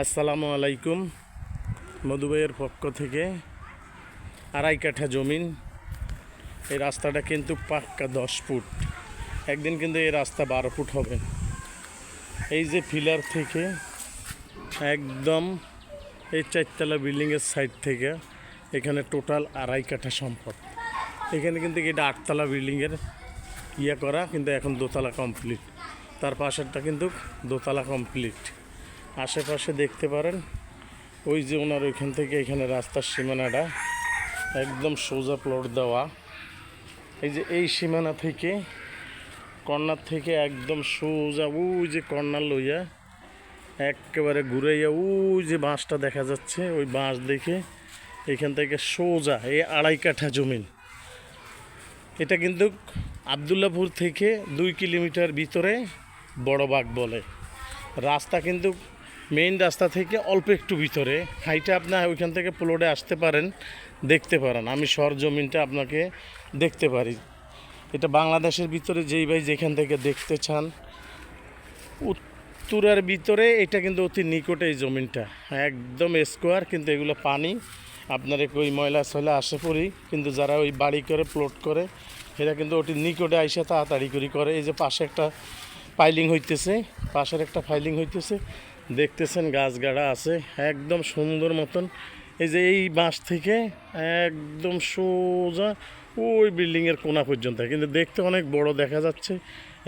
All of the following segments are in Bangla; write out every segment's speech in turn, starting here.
আসসালামু আলাইকুম। মধুবাইয়ের পক্ষ থেকে আড়াই কাঠা জমিন। এই রাস্তাটা কিন্তু পাক্কা দশ ফুট। একদিন কিন্তু এই রাস্তা বারো ফুট হবে। এই যে ফিলার থেকে একদম এই চারতলা বিল্ডিংয়ের সাইড থেকে এখানে টোটাল আড়াই কাঠা সম্পদ। এখানে কিন্তু এটা আটতলা বিল্ডিংয়ের ইয়ে করা কিন্তু এখন দোতলা কমপ্লিট। তার পাশেরটা কিন্তু দোতলা কমপ্লিট। আশেপাশে দেখতে পারেন। ওই যে ওনার ওইখান থেকে এখানে রাস্তার সীমানাটা, একদম সোজা প্লট দেওয়া। এই যে এই সীমানা থেকে, কর্নার থেকে একদম সোজা, ওই যে কর্নার লইয়া একেবারে ঘুরাইয়া ওই যে বাঁশটা দেখা যাচ্ছে, ওই বাঁশ দেখে এখান থেকে সোজা, এই আড়াই কাঠা জমিন। এটা কিন্তু আবদুল্লাপুর থেকে দুই কিলোমিটার ভিতরে বড় বাগ বলে। রাস্তা কিন্তু মেইন রাস্তা থেকে অল্প একটু ভিতরে। হাইটা আপনার ওইখান থেকে প্লটে আসতে পারেন, দেখতে পারেন। আমি সর জমিনটা আপনাকে দেখতে পারি। এটা বাংলাদেশের ভিতরে যেই ভাই যেখান থেকে দেখতে চান, উত্তরের ভিতরে এটা কিন্তু অতি নিকটে এই জমিনটা। একদম স্কোয়ার কিন্তু এগুলো পানি। আপনার ওই ময়লা সয়লা আসে পড়ি, কিন্তু যারা ওই বাড়ি করে প্লট করে, এরা কিন্তু ওটি নিকটে আইসা তাড়াতাড়ি করে করে। এই যে পাশে একটা পাইলিং হইতেছে, পাশের একটা ফাইলিং হইতেছে। দেখতেছেন গাছ গাড়া আছে, একদম সুন্দর মতন। এই যে এই বাঁশ থেকে একদম সোজা ওই বিল্ডিংয়ের কোনা পর্যন্ত। কিন্তু দেখতে অনেক বড় দেখা যাচ্ছে,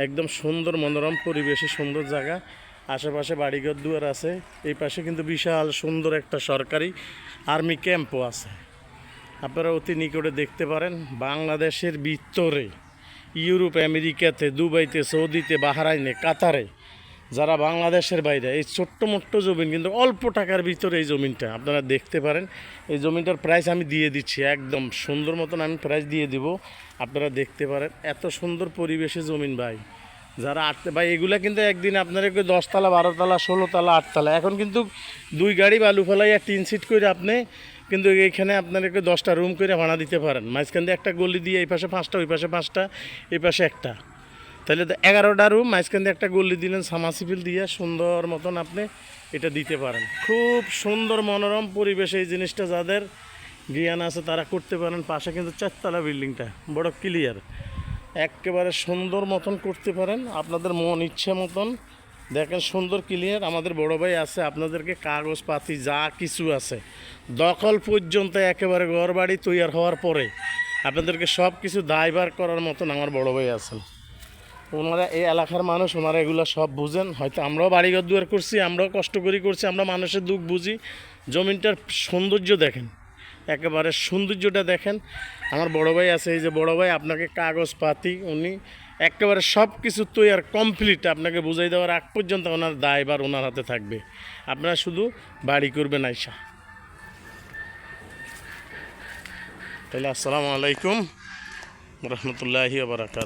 একদম সুন্দর মনোরম পরিবেশে সুন্দর জায়গা। আশেপাশে বাড়িঘর দুয়ার আছে, এই পাশে কিন্তু বিশাল সুন্দর একটা সরকারি আর্মি ক্যাম্পও আছে। আপনারা অতি নিকটে দেখতে পারেন, বাংলাদেশের ভিতরে, ইউরোপ, আমেরিকাতে, দুবাইতে, সৌদিতে, বাহারাইনে, কাতারে যারা বাংলাদেশের বাইরে, এই ছোট্ট মোট্ট জমিন কিন্তু অল্প টাকার ভিতরে এই জমিনটা, আপনারা দেখতে পারেন। এই জমিনটার প্রাইস আমি দিয়ে দিচ্ছি, একদম সুন্দর মতন আমি প্রাইস দিয়ে দিব। আপনারা দেখতে পারেন, এত সুন্দর পরিবেশে জমিন ভাই। যারা আটতে ভাই, এগুলা কিন্তু একদিন আপনার দশতলা, বারোতলা, ষোলোতলা, আটতলা, এখন কিন্তু দুই গাড়ি বালু ফেলাইয়া তিন সিট করে আপনি কিন্তু এইখানে আপনার একটু দশটা রুম করে ভাড়া দিতে পারেন। মাঝখান দিয়ে একটা গলি দিয়ে এই পাশে পাঁচটা, ওই পাশে পাঁচটা, এই পাশে একটা। তাহলে তো এগারোটা রুম মাঝখান দিয়ে একটা গলি দিলেন সামাসিফিল দিয়ে সুন্দর মতন আপনি এটা দিতে পারেন। খুব সুন্দর মনোরম পরিবেশ এই জিনিসটা যাদের জ্ঞান আছে তারা করতে পারেন। পাশে কিন্তু চারতলা বিল্ডিংটা, বড় ক্লিয়ার একেবারে সুন্দর মতন করতে পারেন। আপনাদের মন ইচ্ছে মতন। দেখেন সুন্দর ক্লিয়ার আমাদের বড় ভাই আছে, আপনাদেরকে কাগজপাতি যা কিছু আছে। দখল পর্যন্ত একেবারে ঘর বাড়ি তৈরি হওয়ার পরে আপনাদেরকে সব কিছু দায়বার করার মতন আমার বড় ভাই আছেন। ওনারা এই এলাকার মানুষ, ওনারা এগুলো সব বুঝেন। হয়তো আমরাও বাড়িঘর দুয়ার করছি, আমরাও কষ্ট করি করছি, আমরা মানুষের দুঃখ বুঝি। জমিনটার সৌন্দর্য দেখেন, একেবারে সৌন্দর্যটা দেখেন। আমার বড় ভাই আছে, এই যে বড় ভাই, আপনাকে কাগজপাতি উনি একেবারে সব কিছু তৈরি কমপ্লিট আপনাকে বুঝাই দেওয়ার আগ পর্যন্ত ওনার দায়বার ওনার হাতে থাকবে। আপনারা শুধু বাড়ি করবেন আইসা। তাহলে আসসালামু আলাইকুম রহমতুল্লাহি বারাকাত